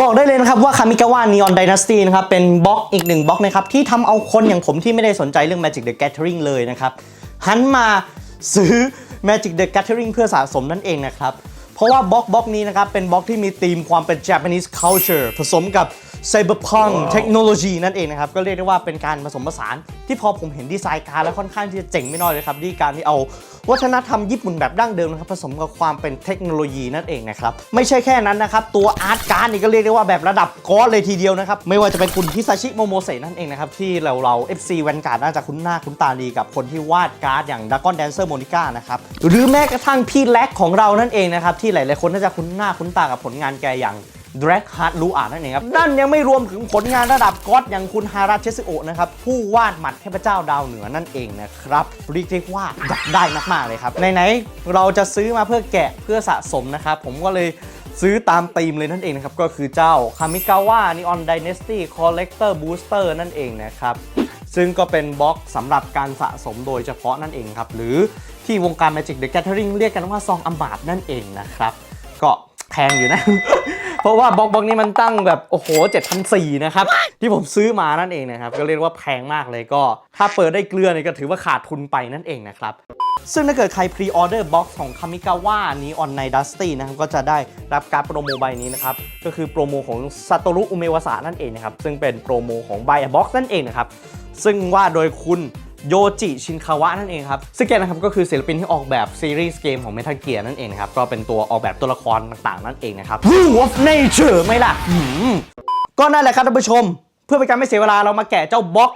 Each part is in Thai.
บอกได้เลยนะครับว่าคามิกาวะนีออนไดนาสตีนะครับเป็นบล็อกอีกหนึ่งบล็อกนะครับที่ทำเอาคนอย่างผมที่ไม่ได้สนใจเรื่อง Magic the Gathering เลยนะครับหันมาซื้อ Magic the Gathering เพื่อสะสมนั่นเองนะครับ เพราะว่าบล็อกบล็อกนี้นะครับเป็นบล็อกที่มีธีมความเป็น Japanese culture ผสมกับ Cyberpunk เทคโนโลยีนั่นเองนะครับ ก็เรียกได้ว่าเป็นการผสมผสาน ที่พอผมเห็นดีไซน์การดแล้วค่อนข้างที่จะเจ๋งไม่น้อยเลยครับที่การที่เอาวัฒนธรรมญี่ปุ่นแบบดั้งเดิมนะครับผสมกับความเป็นเทคโนโลยีนั่นเองนะครับไม่ใช่แค่นั้นนะครับตัวอาร์ตการ์ดนี่ก็เรียกได้ว่าแบบระดับก้อนเลยทีเดียวนะครับไม่ว่าจะเป็นคุณฮิซาชิโมโมเซนั่นเองนะครับที่เราเรา FC แวนการ์ดน่าจะคุ้นหน้าคุ้นตาดีกับคนที่วาดการ์ดอย่างดักกอนแดนเซอร์โมนิก้านะครับหรือแม้กระทั่งพี่แล็กของเรานั่นเองนะครับที่หลายๆคนน่าจะคุ้นหน้าคุ้นตากับผลงานแกอย่าง d r a g h a r t ลูอานั่นเองครับนั่นยังไม่รวมถึงผลงานระดับก็อดอย่างคุณฮาราเชสโอะนะครับ ผู้วาดหมัดเทพเจ้าดาวเหนือนั่นเองนะครับเรียกได้ว่าอยากได้มากๆเลยครับไหนๆเราจะซื้อมาเพื่อแกะเพื่อสะสมนะครับ ผมก็เลยซื้อตามธีมเลยนั่นเองนะครับ ก็คือเจ้าคามิกาวะนีออน Dynasty Collector Booster นั่นเองนะครับ ซึ่งก็เป็นบล็อกสำหรับการสะสมโดยเฉพาะนั่นเองครับ หรือที่วงการ Magic the Gathering เรียกกันว่าซองอัมบาดนั่นเองนะครับ ก็แพงอยู่นะ เพราะว่าบล็อกบล็อกนี้มันตั้งแบบโอ้โห7,400นะครับ ที่ผมซื้อมานั่นเองนะครับ ก็เรียกว่าแพงมากเลยก็ ถ้าเปิดได้เกลือเนี่ยก็ถือว่าขาดทุนไปนั่นเองนะครับซึ่งถ้าเกิดใครพรีออเดอร์บ็อกซ์ของคามิกาวะนี้ออนไนดัสตี้นะครับ ก็จะได้รับการโปรโมใบนี้นะครับ ก็คือโปรโมของซาโตรุอุเมวาสะนั่นเองนะครับ ซึ่งเป็นโปรโมของไบบ็อกซ์นั่นเองนะครับ ซึ่งว่าโดยคุณ โยจิชินคาวะนั่นเองครับซึ่งแกนะครับก็คือศิลปินที่ออกแบบซีรีส์เกมของ Metal Gear นั่นเองนะครับก็เป็นตัวออกแบบตัวละครต่างๆ นั่นเองนะครับ Rule of Nature ไหมล่ะหืมก็นั่นแหละครับท่านผู้ชม เพื่อเป็นการไม่เสียเวลาเรามาแกะเจ้าบล็อก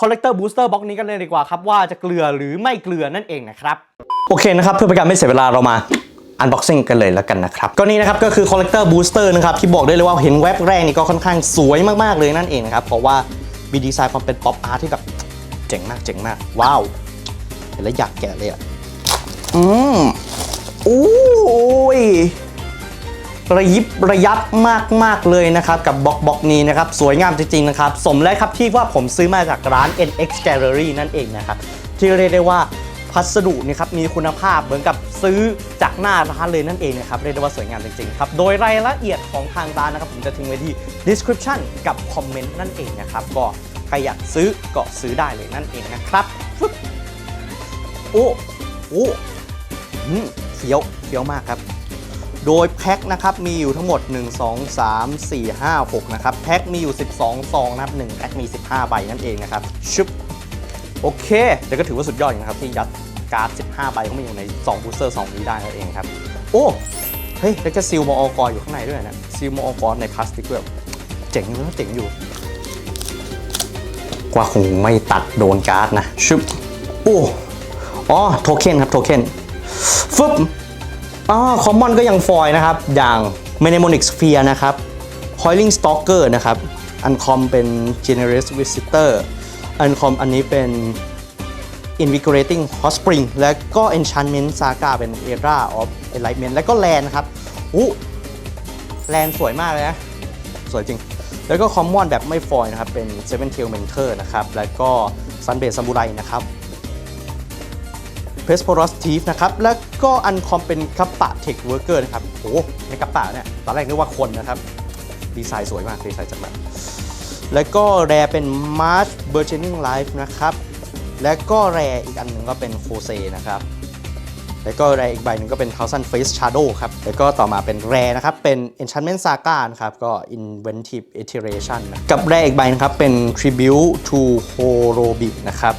Collector Booster บล็อกนี้กันเลยดีกว่าครับว่าจะเกลือหรือไม่เกลือนั่นเองนะครับโอเคนะครับเพื่อเป็นการไม่เสียเวลาเรามา unboxing กันเลยแล้วกันนะครับก็นี่นะครับก็คือ collector booster นะครับที่บอกได้เลยว่าเห็นแว็บแรกนี่ก็ค่อนข้างสวยมากๆเลยนั่นเองนะครับเพราะว่ามีดีไซน์ความเป็น pop art ที่แบบ เจ๋งมากเจ๋งมาก ว้าวเห็นแล้วอยากแกะเลยอะอืมอู้ยระยิบระยับมากๆเลยนะครับกับบล็อกบล็อกนี้นะครับสวยงามจริงๆนะครับสมแล้วครับที่ว่าผมซื้อมาจากร้าน NX Gallery นั่นเองนะครับที่เรียกได้ว่าพัสดุนี่ครับมีคุณภาพเหมือนกับซื้อจากหน้าร้านเลยนั่นเองนะครับเรียกได้ว่าสวยงามจริงๆครับโดยรายละเอียดของทางร้านนะครับผมจะทิ้งไว้ที่ description กับคอมเมนต์นั่นเองนะครับก็ ใครอยากซื้อก็ซื้อได้เลยนั่นเองนะครับฟึบโอ้โอ้อืมเฟี้ยวเฟี้ยวมากครับ โดยแพ็คนะครับมีอยู่ทั้งหมด 1 2 3 4 5 6นะครับแพ็คมีอยู่ 12ซองนะครับ1แพ็คมี 15 ใบนั่นเองนะครับชึบโอเคแต่ก็ถือว่าสุดยอดอย่างนะครับที่ยัดการ์ด 15 ใบเข้ามาอยู่ในซองบูสเตอร์ซองนี้ได้นั่นเองครับ โอ้ เฮ้ย แล้วก็ซีลมออกอยู่ข้างในด้วยนะ ซีลมออกในพลาสติกแบบเจ๋งเลยเจ๋งอยู่ ว่าคงไม่ตัดโดนการ์ดนะชึบโอ้อ๋อโทเค็นครับโทเค็นฟึบอ๋อคอมมอนก็ยังฟอยนะครับ อย่าง m e n e m o n i c Sphere นะครับ Coiling Stalker นะครับ อันคอมเป็น Generous Visitor อันคอมอันนี้เป็น Invigorating Hot Spring และก็ Enchantment Saga เป็น Era of Enlightenment และก็แลนครับอู้แลนสวยมากเลยนะ สวยจริง แล้วก็คอมมอนแบบไม่ฟอยนะครับ เป็น Seven Tail Mentor นะครับ แล้วก็ Sunbase Samurai นะครับเพสโพรสทีฟนะครับ แล้วก็อันคอมเป็นกัปปะเทคเวิร์กเกอร์นะครับโอ้ในกัปปะเนี่ย ตอนแรกนึกว่าคนนะครับ ดีไซน์สวยมาก ดีไซน์จัดมากแล้วก็แรเป็น March Burgeoning Life นะครับ แล้วก็แรอีกอันหนึ่งก็เป็นโฟเซนะครับ แล้วก็แรอีกใบหนึ่งก็เป็น Thousand Face Shadow ครับ แล้วก็ต่อมาเป็นแรนะครับ เป็น Enchantment Saga นะครับ ก็ Inventive Iteration นะกับแรอีกใบนะครับ เป็น Tribute to Horobi นะครับ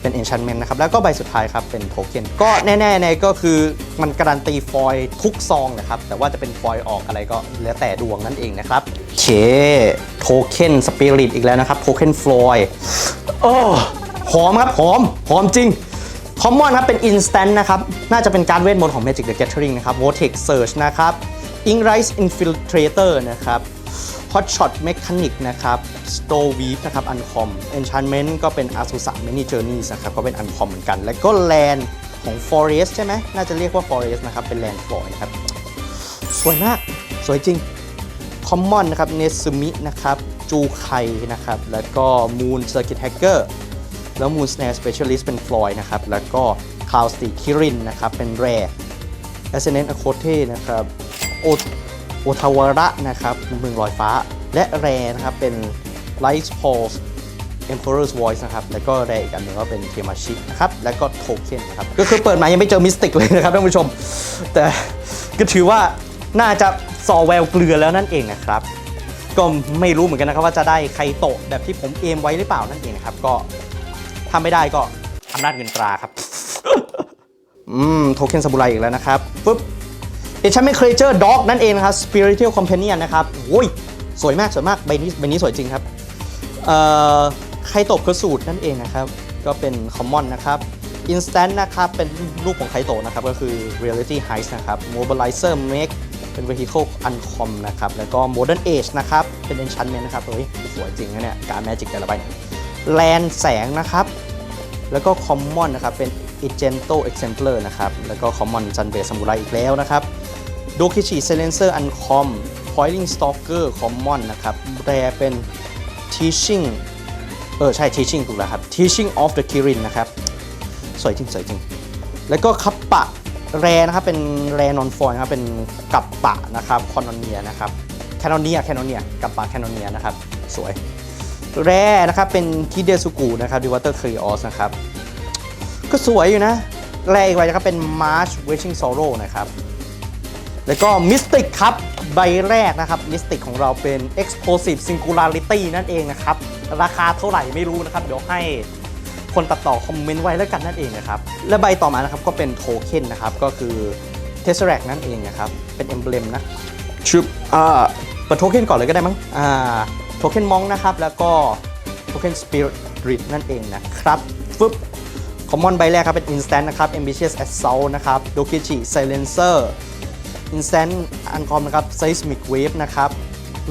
เป็น enchantment นะครับ แล้วก็ใบสุดท้ายครับ เป็นโทเค็น ก็แน่ๆในก็คือมันการันตีฟอยทุกซองนะครับ แต่ว่าจะเป็นฟอยออกอะไรก็แล้วแต่ดวงนั่นเองนะครับโอเคโทเค็นสปิริตอีกแล้วนะครับ โทเค็นฟลอยโอ้หอมครับ หอม หอมจริง คอมมอนครับเป็นอินสแตนต์นะครับ น่าจะเป็นการเวทมนต์ของ Magic the Gathering นะครับ Vortex Surge นะครับ Ink Rise Infiltrator นะครับ Hot Shot Mechanic นะครับ Store Weave นะครับ Uncom Enchantment ก็เป็น Asusa Many Journeys นะครับ ก็เป็น Uncom เหมือนกัน แล้วก็ Land ของ Forest ใช่ไหม น่าจะเรียกว่า Forest นะครับ เป็น Land Floyd นะครับ สวยมาก สวยจริงคอมมอนนะครับ เนซึมินะครับ จูไคนะครับ แล้วก็ Moon Circuit Hacker แล้ว Moon Snare Specialist เป็น Floyd นะครับ แล้วก็ Cloud Steel Kirin นะครับ เป็น Rare Ascendant Akote นะครับ โอโอทาวาระนะครับเมืองลอยฟ้า และแรนะครับ เป็น Light Pulse Emperor's Voice นะครับ แล้วก็แรอีกอันหนึ่งก็เป็นเทมาชินะครับ แล้วก็โทเค็นนะครับ ก็คือเปิดมายังไม่เจอมิสติกเลยนะครับท่านผู้ชม แต่ก็ถือว่าน่าจะซอแววเกลือแล้วนั่นเองนะครับ ก็ไม่รู้เหมือนกันนะครับว่าจะได้ไครโตแบบที่ผมเอมไว้หรือเปล่านั่นเองนะครับ ก็ ถ้าไม่ได้ก็อำนาจเงินตราครับ อืม โทเค็นซาบูไรอีกแล้วนะครับปุ๊บเอชันไม่เคยเจอด็อกนั่นเองนะครับ Spiritual Companion นะครับโอ้ย สวยมาก สวยมาก ใบนี้ใบนี้สวยจริงครับ เอ่อไคโตะคือสูตรนั่นเองนะครับ ก็เป็น Common นะครับ Instant นะครับ เป็นรูปของไคโตะนะครับ ก็คือ Reality Heist นะครับ Mobilizer Make เป็น Vehicle Uncom นะครับ แล้วก็ Modern Age นะครับ เป็น Enchantment นะครับเฮ้ยสวยจริงนะเนี่ย การ Magic แต่ละใบแลนแสงนะครับ แล้วก็ Common นะครับ เป็น e g e n t o Exemplar นะครับ แล้วก็ Common Sun Base Samurai อีกแล้วนะครับโดคิชิเซเลนเซอร์อันคอม Coiling Stalker Common นะครับแรเป็น Teaching เออ ใช่ Teaching ถูกแล้วครับ Teaching of the Kirin นะครับ สวยจริง สวยจริง แล้วก็คัปปะแรนะครับ เป็นแรนอนฟอยนะครับ เป็นกับปะนะครับคอนอเนียนะครับแคนอเนียแคนอเนียกับปะแคนอเนียนะครับ สวย แร่นะครับ เป็นทิเดสุกุนะครับดิวัตเตอร์ครีออสนะครับ ก็สวยอยู่นะ แรอีกใบนะครับเป็น March Wishing Sorrow นะครับ แล้วก็ Mystic ครับ ใบแรกนะครับ Mystic ของเราเป็น Explosive Singularity นั่นเองนะครับ ราคาเท่าไหร่ไม่รู้นะครับ เดี๋ยวให้คนตัดต่อคอมเมนต์ไว้แล้วกันนั่นเองนะครับ และใบต่อมานะครับก็เป็นโทเค็นนะครับ ก็คือ Tesseract นั่นเองนะครับ เป็นเอ็มเบลมนะชุบอ่าเปิดโทเค็นก่อนเลยก็ได้มั้งอ่า โทเค็นมองนะครับ แล้วก็โทเค็นสปิริตนั่นเองนะครับฟึบคอมมอนใบแรกครับเป็น Instant นะครับ Ambitious Assault นะครับ Dokichi Silencer Instant Uncom นะครับ Seismic Wave นะครับ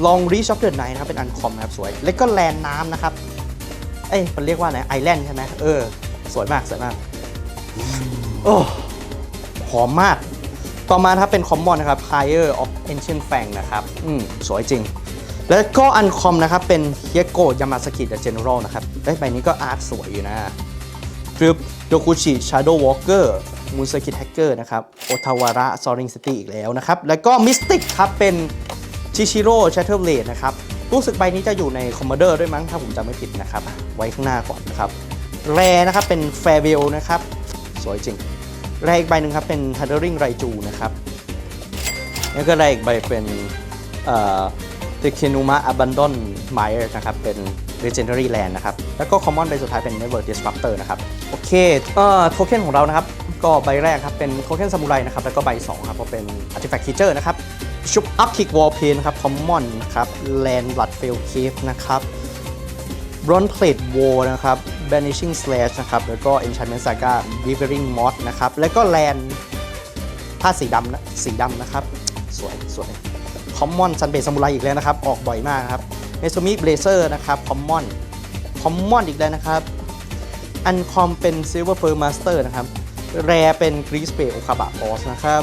Long Reach of the Night นะครับ เป็น Uncom นะครับสวย แล้วก็แลนน้ำนะครับ เอ้ยมันเรียกว่าอะไรไอแลนด์ใช่ไหมเออ สวยมาก สวยมาก โอ้หอมมาก ต่อมาครับเป็นคอมมอนนะครับ Higher of Ancient Fang นะครับ อืม สวยจริง แล้วก็อันคอมนะครับ เป็นเฮียโกยามาสกิ The General นะครับเอ้ใบนี้ก็อาร์ตสวยอยู่นะคือโดคุชิชาร์โดวอล์กเกอร์มูนสกิทแฮกเกอร์นะครับโอทาวาระซอริงซิตี้อีกแล้วนะครับ แล้วก็มิสติกครับ เป็นชิชิโร่แชัตเทิลเลดนะครับ รู้สึกใบนี้จะอยู่ในคอมม d เดอร์ด้วยมั้ง ถ้าผมจำไม่ผิดนะครับ ไว้ข้างหน้าก่อนนะครับ แรนะครับ เป็นแฟร์เวลนะครับ สวยจริง แรอีกใบหนึ่งครับ เป็นทันเดอริงไรจูนะครับ แล้วก็แรอีกใบเป็นเอ่อ The Kenuma Abandon Mire นะครับ เป็น Legendary Land นะครับ แล้วก็ Common ใบสุดท้ายเป็น Network Disruptor นะครับ โอเค เอ่อ โทเค็นของเรานะครับ ก็ใบแรกครับ เป็นโทเค็นซามูไรนะครับ แล้วก็ใบ2ครับก็เป็น Artifact Creature นะครับ ชุบ Up Kick Wall Pain ครับ Common นะครับ Land Blood Fail Cave นะครับ Bronze Plate War นะครับ Banishing Slash นะครับ แล้วก็ Enchantment Saga Withering Moth นะครับ แล้วก็ Land ผ้าสีดำนะสีดำนะครับ สวยสวย คอมมอนซันเบสซามูไรอีกแล้วนะครับ ออกบ่อยมากครับเนซูมิเบลเซอร์นะครับคอมมอนคอมมอนอีกแล้วนะครับอันคอมเป็นซิลเวอร์เฟิร์มาสเตอร์นะครับแรเป็นกรีสเปโอคาบะบอสนะครับ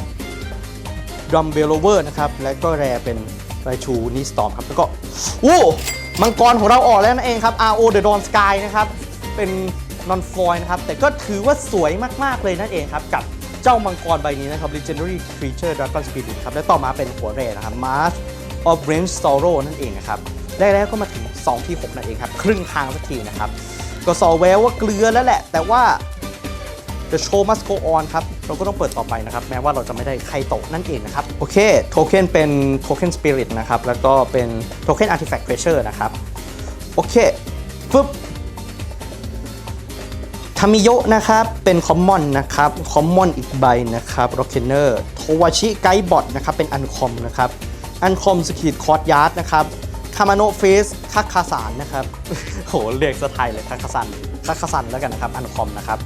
ดัมเบลโลเวอร์นะครับ และก็แรเป็นไรชูนิสตอมครับ แล้วก็โอ้มังกรของเราออกแล้วนั่นเองครับ RO The Dawn Sky นะครับ เป็นนอนฟอยนะครับ แต่ก็ถือว่าสวยมาก ๆ เลยนั่นเองครับกับ เจ้ามังกรใบนี้นะครับ Legendary Creature Dragon Spirit ครับ และต่อมาเป็นหัวเรนะครับ March of Range Sorrow นั่นเองนะครับ ได้แล้วก็มาถึง 2 ที่ 6 นั่นเองครับ ครึ่งทางสักทีนะครับ ก็สอแววว่าเกลือแล้วแหละ แต่ว่า The show must go on ครับ เราก็ต้องเปิดต่อไปนะครับ แม้ว่าเราจะไม่ได้ใครโตะนั่นเองนะครับ โอเค โทเค็นเป็นโทเค็นสปิริตนะครับ แล้วก็เป็นโทเค็นอาร์ติแฟกต์ r ร s เชอร์นะครับ โอเคฟึบามิโยะนะครับเป็นคอมมอนนะครับคอมมอนอีกใบนะครับร็อกเคนเนอร์โทวาชิไกบอทนะครับเป็นอันคอมนะครับอันคอมสกีดคอร์ดยาร์ดนะครับคามาโนเฟสคักคาสานนะครับโหเรียกสไทยเลยคักคาซันคักคาซันแล้วกันนะครับอันคอมนะครับ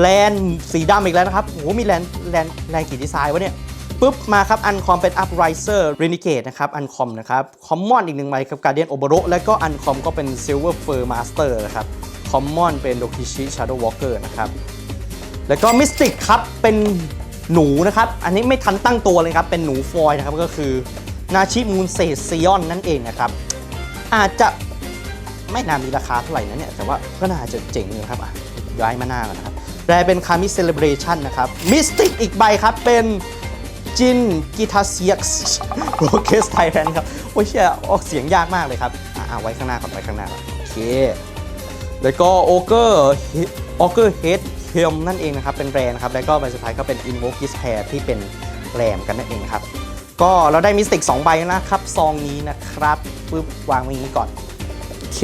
แลนสีดำอีกแล้วนะครับโหมีแลนแลนแลนกี่ดีไซน์วะเนี่ยปุ๊บมาครับอันคอมเป็น Upriser Renegade นะครับอันคอมนะครับคอมมอนอีกหนึ่งใบครับ Guardian Oboro แล้วก็อันคอมก็เป็น Silver Fur Master นะครับ คอมมอนเป็น Dokishi Shadow Walker นะครับ แล้วก็มิสติกครับ เป็นหนูนะครับ อันนี้ไม่ทันตั้งตัวเลยครับ เป็นหนูฟอยนะครับ ก็คือนาชิมูนเซซิออนนั่นเองนะครับ อาจจะไม่น่ามีราคาเท่าไหร่นะเนี่ย แต่ว่าก็น่าจะเจ๋งอยู่ครับอะย้ายมาหน้ากันนะครับแปลเป็นคามิเซเลบรชันนะครับมิสติกอีกใบครับ เป็นจินกิทาเซียกโรเกสไทแลนด์ครับ โอ้ยเชี่ยออกเสียงยากมากเลยครับ อะไว้ข้างหน้าก่อนไว้ข้างหน้าก่อนโอเค แล้วก็โอเกอร์โอเกอร์เฮดเฮมนั่นเองนะครับ เป็นแบรนะครับ แล้วก็ใบสุดท้ายก็เป็น Invoke His Pair ที่เป็นแรมกันนั่นเองครับ ก็เราได้มิสติก 2 ใบนะครับ ซองนี้นะครับปึ๊บวางไว้อย่างนี้ก่อน โอเค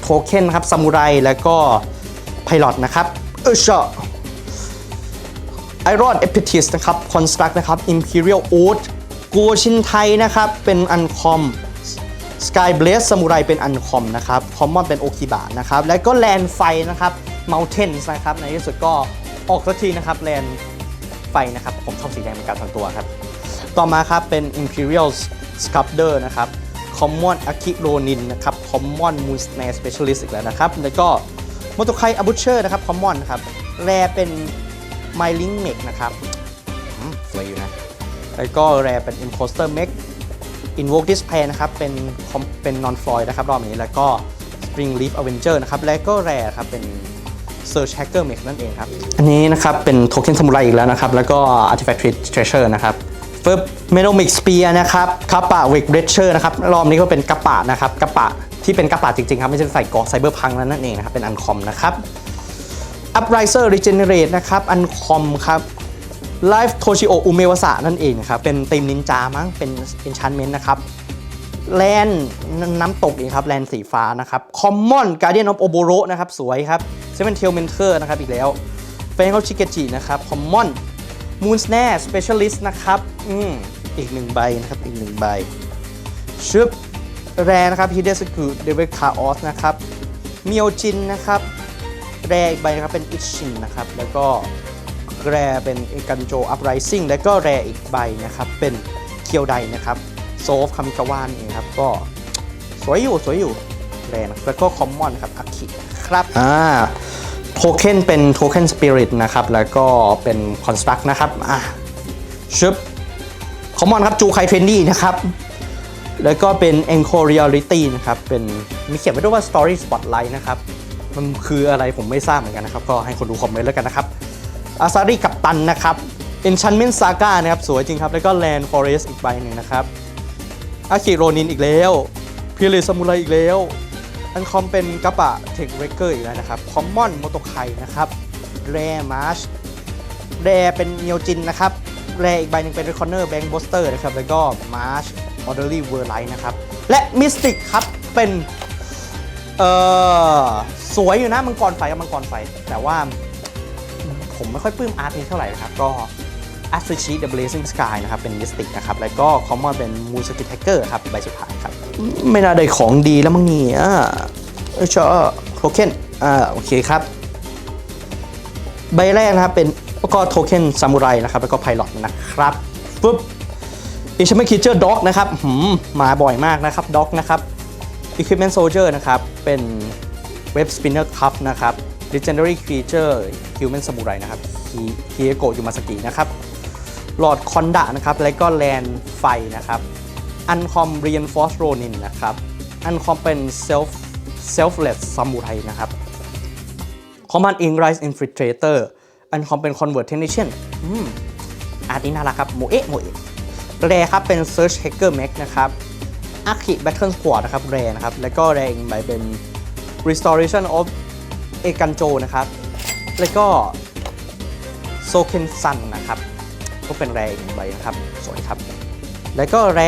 โทเค็นครับซามูไรแล้วก็ไพลอตนะครับ เออชอไอรอนเอพิทิสนะครับคอนสตรักนะครับ Imperial Oath กัวชินไทยนะครับ เป็นอันคอม Sky Blaze ซามูไรเป็นอันคอมนะครับคอมมอนเป็นโอคิบะนะครับ แล้วก็แลนไฟนะครับ Mountains นะครับ ในที่สุดก็ออกสักทีนะครับแลนไฟนะครับ ผมชอบสีแดงเป็นการส่วนตัวครับ ต่อมาครับเป็น Imperial Sculptor นะครับ Common Aki Ronin นนะครับ Common Moon Snare Specialist อีกแล้วนะครับ แล้วก็ m o t o k a i Abucher นะครับ Common นครับแรเป็น My Link Mech นะครับอืมสวยอยู่นะ แล้วก็แรเป็น Imposter Mech Invoke Display นะครับเป็นเป็น Non Floyd นะครับรอบนี้แล้วก็ Spring Leaf Avenger นะครับและก็แรครับเป็น Search Hacker Mech นั่นเองครับ อันนี้นะครับเป็นโทเค็นซามูไรอีกแล้วนะครับ แล้วก็ Artifact Treasure นะครับฟึบเมโนมิกสเปียนะครับคาปะเวกเรเชอร์นะครับรอบนี้ก็เป็นกระปะนะครับกระปะที่เป็นกระปะจริงๆครับไม่ใช่ใส่กราะไซเบอร์พังนั่นเองนะครับเป็นอันคอมนะครับ Upriser Regenerate นะครับอันคอมครับ Life Toshio Umewasa นั่นเองนะครับ เป็นตีมนินจามั้ง เป็น Enchantment นะครับแลนน้ำตกเองครับแลนสีฟ้านะครับ Common Guardian of Oboro นะครับ สวยครับ Seven Tail Mentor นะครับ อีกแล้ว f a n g o Shikeji นะครับ Common Moon Snare Specialist นะครับอืมอีกหนึ่งใบนะครับ อีกหนึ่งใบชึบแรนะครับ h i d e s k u Devil Chaos นะครับเมียวจินนะครับแรอีกใบนะครับเป็นอิชินนะครับ แล้วก็ แรเป็นเอกันโจอัพไรซิ่งแล้วก็แรอีกใบนะครับ เป็นเคียวไดนะครับโซฟคามิกาวานเองครับ ก็สวยอยู่สวยอยู่แรนะแล้วก็คอมมอนครับอาคิครับอ่าโทเค็นเป็นโทเค็นสปิริตนะครับ แล้วก็เป็นคอนสตรักนะครับอะชึบคอมมอนครับจูไคเทนดี้นะครับ แล้วก็เป็น e n c o Reality นะครับ เป็นมีเขียนไว้ด้วยว่า Story Spotlight นะครับ มันคืออะไรผมไม่ทราบเหมือนกันนะครับ ก็ให้คนดูคอมเมนต์แล้วกันนะครับ อาซาริกับตันนะครับ Enchantment Saga นะครับ สวยจริงครับ แล้วก็ Land Forest อีกใบหนึ่งนะครับอาคิโรนินอีกแล้วพิเรซามูไรอีกแล้ว อันคอมเป็นกระปะเทคเรเกอร์อีกแล้วนะครับ คอมมอนโมโตไคนะครับแรมาร์ชแรเป็นเนียวจินนะครับแรอีกใบหนึ่งเป็น r e c o n n e r Bank b o s t e r นะครับ แล้วก็ March Orderly World Light นะครับ และ Mystic ครับ เป็น เอ่อสวยอยู่นะมังกรไฟกับมังกรไฟ แต่ว่า ผมไม่ค่อยปลื้มอาร์ตนี้เท่าไหร่นะครับ ก็ a s u c h i The Blazing Sky นะครับ เป็น Mystic นะครับ แล้วก็ Common เป็น Moon Skit Hacker ครับ ใบสุดท้ายครับ ไม่น่าได้ของดีแล้วมั้งเนี่ยเออชอโทเค็นอ่าโอเคครับ ใบแรกนะครับ เป็นก็โทเค็นซามูไรนะครับ แล้วก็ไพลอตนะครับปึ๊บอิชเมคิเจอร์ด็อกนะครับหืมมาบ่อยมากนะครับด็อกนะครับ Equipment Soldier นะครับ เป็นเว็บ Spinner Cup นะครับ Legendary Creature Human Samurai นะครับฮิเอโกะยูมาสกินะครับ หลอดคอนดะนะครับ แล้วก็แลนไฟนะครับ อันคอม Reinforced Ronin นะครับ อันคอมเป็น Self Selfless Samurai นะครับ Command Ink Rise Infiltrator อันคอมเป็น Convert Technician อืมอาร์ตนี้น่ารักครับโมเอะโมเอะแรครับเป็น Search Hacker Mech นะครับ Archi Battle Squad นะครับแรนะครับ แล้วก็แรอีกใบเป็น Restoration of เอกันโจนะครับ แล้วก็โซเคนซันนะครับ ก็เป็นแรอีกหนึ่งใบนะครับ สวยครับ แล้วก็แร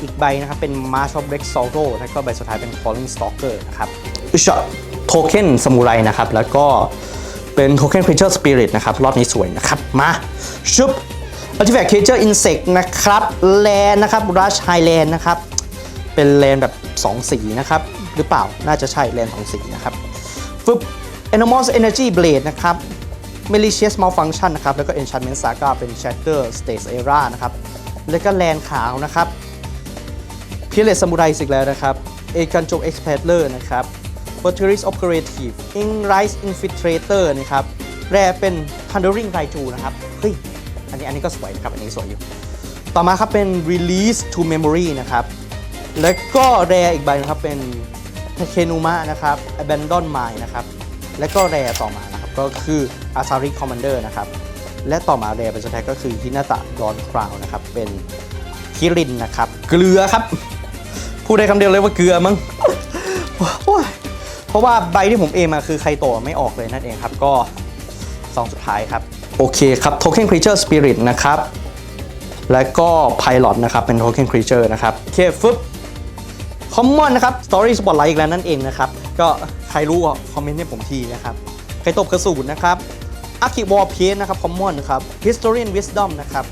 อีกใบนะครับ เป็น March of Rex Salto แล้วก็ใบสุดท้ายเป็น Calling Stalker นะครับอุชโทเค็นสมุไรนะครับ แล้วก็เป็นโทเค็น Creature Spirit นะครับ รอบนี้สวยนะครับ มาชุบ Artifact Creature Insect นะครับ แลนนะครับ Rush Highland นะครับ เป็นแลนแบบ 2 สีนะครับ หรือเปล่า น่าจะใช่แลน2สีนะครับฟึบ Enormous Energy Blade นะครับ Malicious Malfunction นะครับ แล้วก็ Enchantment Saga เป็น Shatter Stage Era นะครับ แล้วก็แลนขาวนะครับพิเลสซามูไรสิกแล้วนะครับเอกันโจกเอ็กซ์เพลอร์นะครับ f o r t e r i s Operative In Rise Infiltrator นะครับ แรเป็น Thundering Raiju นะครับ เฮ้ย อันนี้อันนี้ก็สวยนะครับ อันนี้สวยอยู่ ต่อมาครับเป็น Release to Memory นะครับ แล้วก็แรอีกใบนะครับเป็นเคนูมะนะครับ Abandon Mine นะครับ แล้วก็แรต่อมานะครับก็คือ Asari Commander นะครับและต่อมาแรเป็นสแต็กก็คือฮินาตะดอนคราวนะครับเป็นคิรินนะครับเกลือครับ พูดได้คำเดียวเลยว่าเกลือมั้งโอ้ยเพราะว่าใบที่ผมเอมาคือไคโตะไม่ออกเลยนั่นเองครับก็ซองสุดท้ายครับ โอเคครับ Token Creature Spirit นะครับและก็ Pilot นะครับเป็น Token Creature นะครับโอเคฟึบคอมมอนนะครับ Story Spotlight อีกแล้วนั่นเองนะครับ ก็ใครรู้ก็คอมเมนต์ให้ผมทีนะครับใครตบกระสูนนะครับอาคิวอลเพนนะครับคอมมอนนะครับ Historian Wisdom นะครับ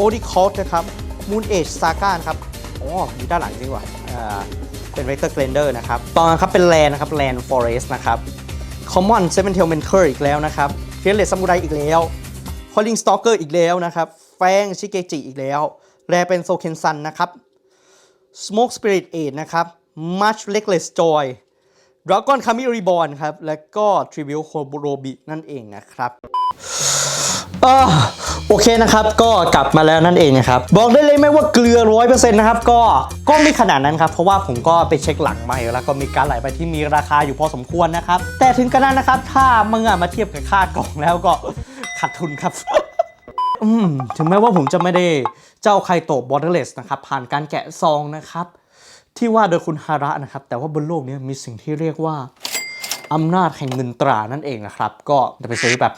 o d i c u l t นะครับ Moon Age Saga นะครับอ๋ออยู่ด้านหลังจริงว่ะอ่าเป็น Vector Glender นะครับต่อมาครับเป็น Land นะครับ Land Forest นะครับ Common Seven Tail Mentor อีกแล้วนะครับ Fearless Samurai อีกแล้ว Calling Stalker อีกแล้วนะครับแฟงชิเกจิอีกแล้วแรเป็นโซเคนซันนะครับ Smoke Spirit 8นะครับมัชเลกเลสจอย Much Reckless Joy Dragon Kami Reborn ครับ และก็ Tribute Koborobi นั่นเองนะครับอโอเคนะครับ ก็กลับมาแล้วนั่นเองนะครับ บอกได้เลยไหมว่าเกลือ100%นต์นะครับ ก็ก็ไม่ขนาดนั้นครับ เพราะว่าผมก็ไปเช็คหลังใหม่แล้วก็มีการไหลไปที่มีราคาอยู่พอสมควรนะครับ แต่ถึงกระนั้นนะครับ ถ้าเมึงอมาเทียบกับค่ากล่องแล้วก็ขาดทุนครับอืมถึงแม้ว่าผมจะไม่ได้เจ้าไคโตะบอ r เ e อร์เลสนะครับ ผ่านการแกะซองนะครับ ที่ว่าโดยคุณฮาระนะครับ แต่ว่าบนโลกนี้มีสิ่งที่เรียกว่าอำนาจแห่งเงินตรานั่นเองนะครับ ก็จะไปซื้อแบบ